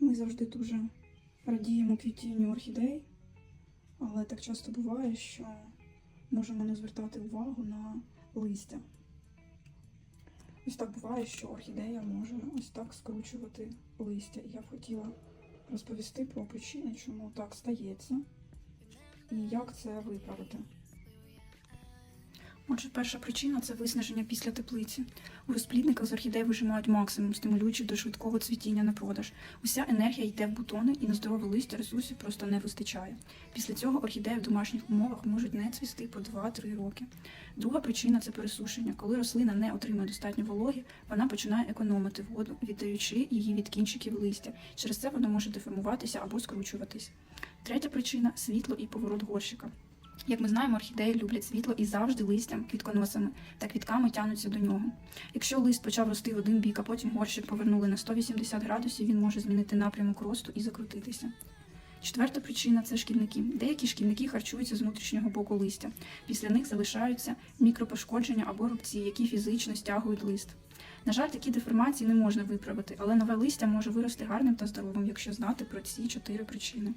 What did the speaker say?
Ми завжди дуже радіємо квітінню орхідей, але так часто буває, що можемо не звертати увагу на листя. Ось так буває, що орхідея може ось так скручувати листя. Я б хотіла розповісти про причини, чому так стається, і як це виправити. Отже, перша причина це виснаження після теплиці. У розплідниках з орхідей вижимають максимум, стимулюючи до швидкого цвітіння на продаж. Уся енергія йде в бутони, і на здорове листя ресурсів просто не вистачає. Після цього орхідеї в домашніх умовах можуть не цвісти по 2-3 роки. Друга причина це пересушення. Коли рослина не отримує достатньо вологи, вона починає економити воду, віддаючи її від кінчиків листя. Через це вона може деформуватися або скручуватись. Третя причина світло і поворот горщика. Як ми знаємо, орхідеї люблять світло і завжди листям, квітконосами та квітками тянуться до нього. Якщо лист почав рости в один бік, а потім горщик повернули на 180 градусів, він може змінити напрямок росту і закрутитися. Четверта причина це шкідники. Деякі шкідники харчуються з внутрішнього боку листя. Після них залишаються мікропошкодження або рубці, які фізично стягують лист. На жаль, такі деформації не можна виправити, але нове листя може вирости гарним та здоровим, якщо знати про ці чотири причини.